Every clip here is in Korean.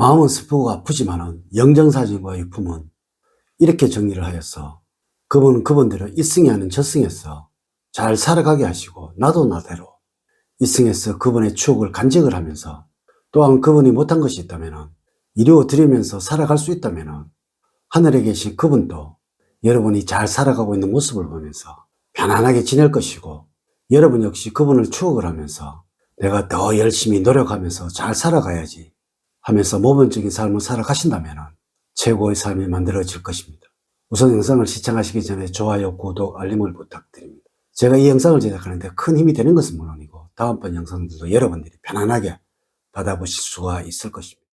마음은 슬프고 아프지만은 영정사진과 유품은 이렇게 정리를 하였어. 그분은 그분대로 이승이 하는 저승에서 잘 살아가게 하시고 나도 나대로 이승에서 그분의 추억을 간직을 하면서 또한 그분이 못한 것이 있다면 이루어 드리면서 살아갈 수 있다면 하늘에 계신 그분도 여러분이 잘 살아가고 있는 모습을 보면서 편안하게 지낼 것이고 여러분 역시 그분을 추억을 하면서 내가 더 열심히 노력하면서 잘 살아가야지 하면서 모범적인 삶을 살아가신다면 최고의 삶이 만들어질 것입니다. 우선 영상을 시청하시기 전에 좋아요, 구독, 알림을 부탁드립니다. 제가 이 영상을 제작하는데 큰 힘이 되는 것은 물론이고 다음번 영상들도 여러분들이 편안하게 받아보실 수가 있을 것입니다.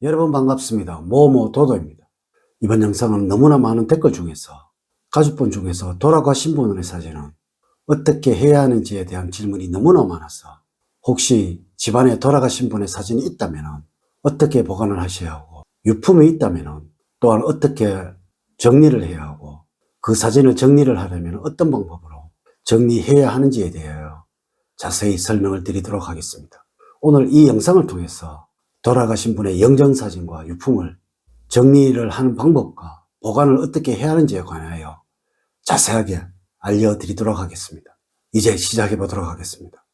여러분 반갑습니다. 모모 도도입니다. 이번 영상은 너무나 많은 댓글 중에서 가족분 중에서 돌아가신 분의 사진은 어떻게 해야 하는지에 대한 질문이 너무나 많아서 혹시 집안에 돌아가신 분의 사진이 있다면 어떻게 보관을 하셔야 하고 유품이 있다면 또한 어떻게 정리를 해야 하고 그 사진을 정리를 하려면 어떤 방법으로 정리해야 하는지에 대하여 자세히 설명을 드리도록 하겠습니다. 오늘 이 영상을 통해서 돌아가신 분의 영정사진과 유품을 정리를 하는 방법과 보관을 어떻게 해야 하는지에 관하여 자세하게 알려드리도록 하겠습니다. 이제 시작해 보도록 하겠습니다.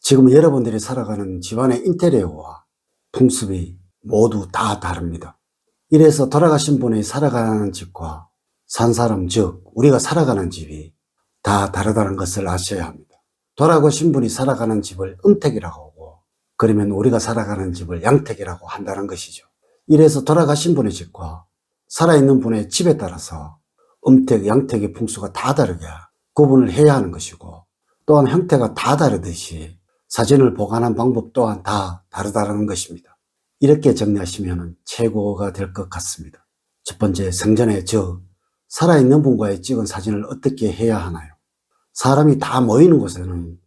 지금 여러분들이 살아가는 집안의 인테리어와 풍습이 모두 다 다릅니다. 이래서 돌아가신 분이 살아가는 집과 산 사람, 즉, 우리가 살아가는 집이 다 다르다는 것을 아셔야 합니다. 돌아가신 분이 살아가는 집을 음택이라고 하고, 그러면 우리가 살아가는 집을 양택이라고 한다는 것이죠. 이래서 돌아가신 분의 집과 살아있는 분의 집에 따라서 음택, 양택의 풍수가 다 다르게 구분을 해야 하는 것이고, 또한 형태가 다 다르듯이 사진을 보관한 방법 또한 다 다르다는 것입니다. 이렇게 정리하시면 최고가 될 것 같습니다. 첫 번째, 생전에 저 살아있는 분과의 찍은 사진을 어떻게 해야 하나요? 사람이 다 모이는 곳에는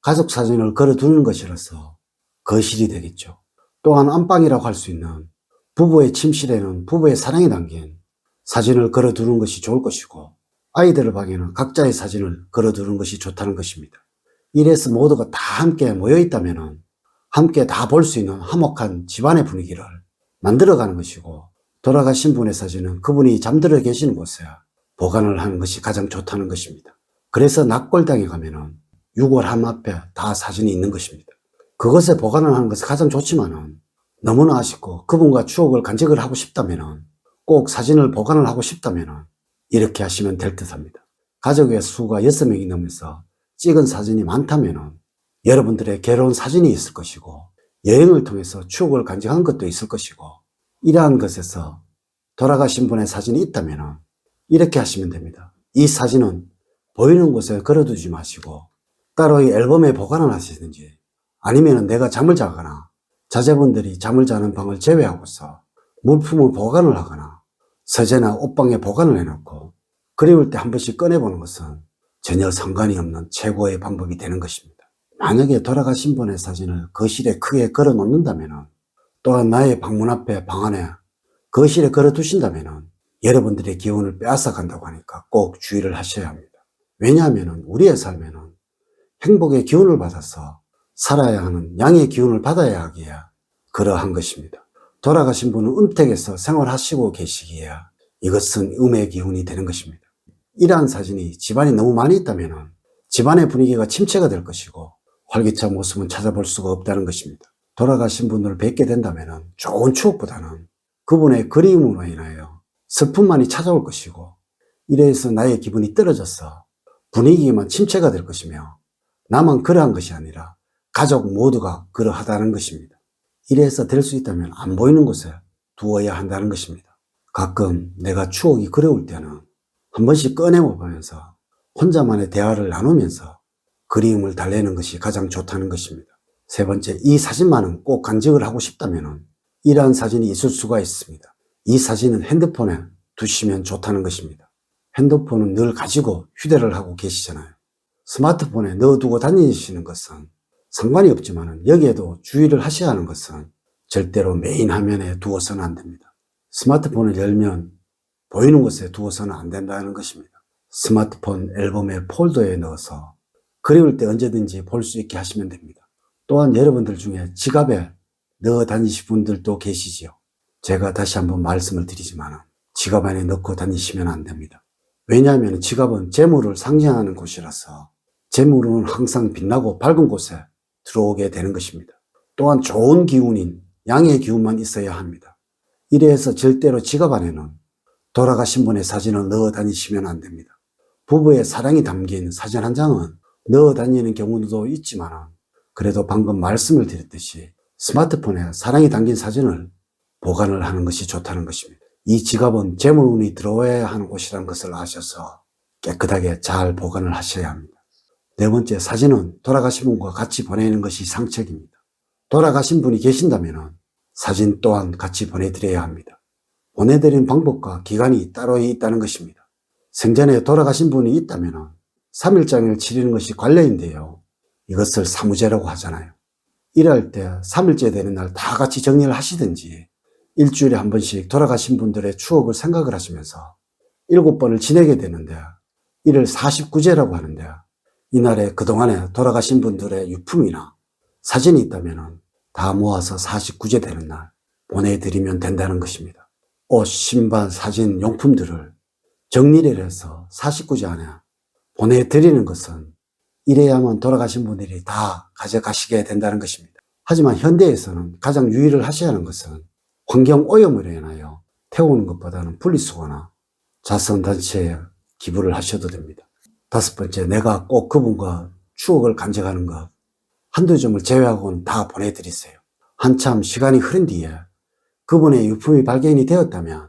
가족 사진을 걸어두는 것이라서 거실이 되겠죠. 또한 안방이라고 할 수 있는 부부의 침실에는 부부의 사랑이 담긴 사진을 걸어두는 것이 좋을 것이고 아이들의 방에는 각자의 사진을 걸어두는 것이 좋다는 것입니다. 이래서 모두가 다 함께 모여 있다면 함께 다 볼 수 있는 화목한 집안의 분위기를 만들어가는 것이고 돌아가신 분의 사진은 그분이 잠들어 계시는 곳에 보관을 하는 것이 가장 좋다는 것입니다. 그래서 낙골당에 가면은 유골함 앞에 다 사진이 있는 것입니다. 그것에 보관을 하는 것이 가장 좋지만은 너무나 아쉽고 그분과 추억을 간직을 하고 싶다면은 꼭 사진을 보관을 하고 싶다면은 이렇게 하시면 될 듯 합니다. 가족의 수가 6명이 넘어서 찍은 사진이 많다면은 여러분들의 괴로운 사진이 있을 것이고 여행을 통해서 추억을 간직한 것도 있을 것이고 이러한 것에서 돌아가신 분의 사진이 있다면 이렇게 하시면 됩니다. 이 사진은 보이는 곳에 걸어두지 마시고 따로 이 앨범에 보관을 하시든지 아니면 내가 잠을 자거나 자제분들이 잠을 자는 방을 제외하고서 물품을 보관을 하거나 서재나 옷방에 보관을 해놓고 그리울 때 한 번씩 꺼내보는 것은 전혀 상관이 없는 최고의 방법이 되는 것입니다. 만약에 돌아가신 분의 사진을 거실에 크게 걸어 놓는다면 또한 나의 방문 앞에 방 안에 거실에 걸어 두신다면 여러분들의 기운을 빼앗아 간다고 하니까 꼭 주의를 하셔야 합니다. 왜냐하면 우리의 삶에는 행복의 기운을 받아서 살아야 하는 양의 기운을 받아야 하기에 그러한 것입니다. 돌아가신 분은 음택에서 생활하시고 계시기에 이것은 음의 기운이 되는 것입니다. 이러한 사진이 집안이 너무 많이 있다면 집안의 분위기가 침체가 될 것이고 활기찬 모습은 찾아볼 수가 없다는 것입니다. 돌아가신 분을 뵙게 된다면 좋은 추억보다는 그분의 그리움으로 인하여 슬픔만이 찾아올 것이고 이래서 나의 기분이 떨어져서 분위기만 침체가 될 것이며 나만 그러한 것이 아니라 가족 모두가 그러하다는 것입니다. 이래서 될 수 있다면 안 보이는 곳에 두어야 한다는 것입니다. 가끔 내가 추억이 그리울 때는 한 번씩 꺼내보면서 혼자만의 대화를 나누면서 그리움을 달래는 것이 가장 좋다는 것입니다. 세 번째, 이 사진만은 꼭 간직을 하고 싶다면 이러한 사진이 있을 수가 있습니다. 이 사진은 핸드폰에 두시면 좋다는 것입니다. 핸드폰은 늘 가지고 휴대를 하고 계시잖아요. 스마트폰에 넣어두고 다니시는 것은 상관이 없지만 여기에도 주의를 하셔야 하는 것은 절대로 메인 화면에 두어서는 안 됩니다. 스마트폰을 열면 보이는 곳에 두어서는 안 된다는 것입니다. 스마트폰 앨범의 폴더에 넣어서 그리울 때 언제든지 볼 수 있게 하시면 됩니다. 또한 여러분들 중에 지갑에 넣어 다니실 분들도 계시지요. 제가 다시 한번 말씀을 드리지만 지갑 안에 넣고 다니시면 안 됩니다. 왜냐하면 지갑은 재물을 상징하는 곳이라서 재물은 항상 빛나고 밝은 곳에 들어오게 되는 것입니다. 또한 좋은 기운인 양의 기운만 있어야 합니다. 이래서 절대로 지갑 안에는 돌아가신 분의 사진을 넣어 다니시면 안 됩니다. 부부의 사랑이 담긴 사진 한 장은 넣어 다니는 경우도 있지만 그래도 방금 말씀을 드렸듯이 스마트폰에 사랑이 담긴 사진을 보관을 하는 것이 좋다는 것입니다. 이 지갑은 재물운이 들어와야 하는 곳이라는 것을 아셔서 깨끗하게 잘 보관을 하셔야 합니다. 네 번째, 사진은 돌아가신 분과 같이 보내는 것이 상책입니다. 돌아가신 분이 계신다면 사진 또한 같이 보내드려야 합니다. 보내드리는 방법과 기간이 따로 있다는 것입니다. 생전에 돌아가신 분이 있다면 3일장을 치르는 것이 관례인데요. 이것을 사무제라고 하잖아요. 일할 때 3일째 되는 날 다 같이 정리를 하시든지 일주일에 한 번씩 돌아가신 분들의 추억을 생각을 하시면서 일곱 번을 지내게 되는데 이를 49제라고 하는데 이날에 그동안에 돌아가신 분들의 유품이나 사진이 있다면 다 모아서 49제 되는 날 보내드리면 된다는 것입니다. 옷, 신발, 사진, 용품들을 정리를 해서 49제 안에 보내드리는 것은 이래야만 돌아가신 분들이 다 가져가시게 된다는 것입니다. 하지만 현대에서는 가장 유의를 하셔야 하는 것은 환경 오염으로 인하여 태우는 것보다는 분리수거나 자선단체에 기부를 하셔도 됩니다. 다섯 번째, 내가 꼭 그분과 추억을 간직하는 것 한두 점을 제외하고는 다 보내드리세요. 한참 시간이 흐른 뒤에 그분의 유품이 발견이 되었다면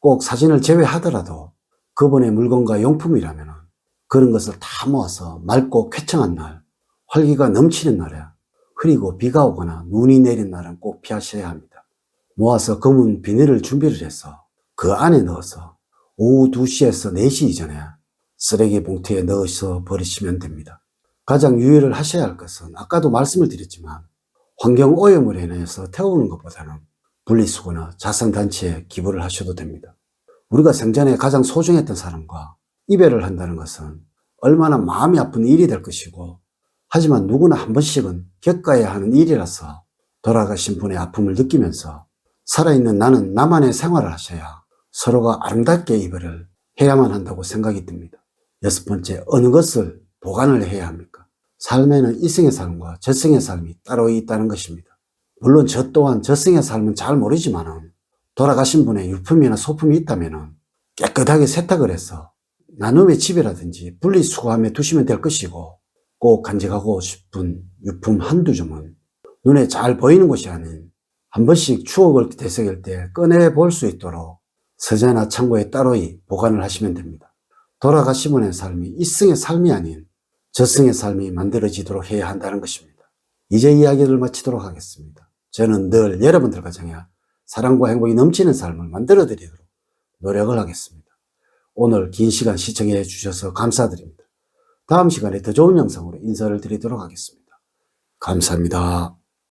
꼭 사진을 제외하더라도 그분의 물건과 용품이라면 그런 것을 다 모아서 맑고 쾌청한 날, 활기가 넘치는 날에 흐리고 비가 오거나 눈이 내린 날은 꼭 피하셔야 합니다. 모아서 검은 비닐을 준비를 해서 그 안에 넣어서 오후 2시에서 4시 이전에 쓰레기 봉투에 넣어서 버리시면 됩니다. 가장 유의를 하셔야 할 것은 아까도 말씀을 드렸지만 환경 오염으로 인해서 태우는 것보다는 분리수거나 자선단체에 기부를 하셔도 됩니다. 우리가 생전에 가장 소중했던 사람과 이별을 한다는 것은 얼마나 마음이 아픈 일이 될 것이고 하지만 누구나 한 번씩은 겪어야 하는 일이라서 돌아가신 분의 아픔을 느끼면서 살아있는 나는 나만의 생활을 하셔야 서로가 아름답게 이별을 해야만 한다고 생각이 듭니다. 여섯 번째, 어느 것을 보관을 해야 합니까? 삶에는 이승의 삶과 저승의 삶이 따로 있다는 것입니다. 물론 저 또한 저승의 삶은 잘 모르지만 돌아가신 분의 유품이나 소품이 있다면 깨끗하게 세탁을 해서 나눔의 집이라든지 분리수거함에 두시면 될 것이고 꼭 간직하고 싶은 유품 한두 점은 눈에 잘 보이는 곳이 아닌 한 번씩 추억을 되새길 때 꺼내 볼 수 있도록 서재나 창고에 따로이 보관을 하시면 됩니다. 돌아가신 분의 삶이 이승의 삶이 아닌 저승의 삶이 만들어지도록 해야 한다는 것입니다. 이제 이야기를 마치도록 하겠습니다. 저는 늘 여러분들 가정에 사랑과 행복이 넘치는 삶을 만들어 드리도록 노력을 하겠습니다. 오늘 긴 시간 시청해 주셔서 감사드립니다. 다음 시간에 더 좋은 영상으로 인사를 드리도록 하겠습니다. 감사합니다.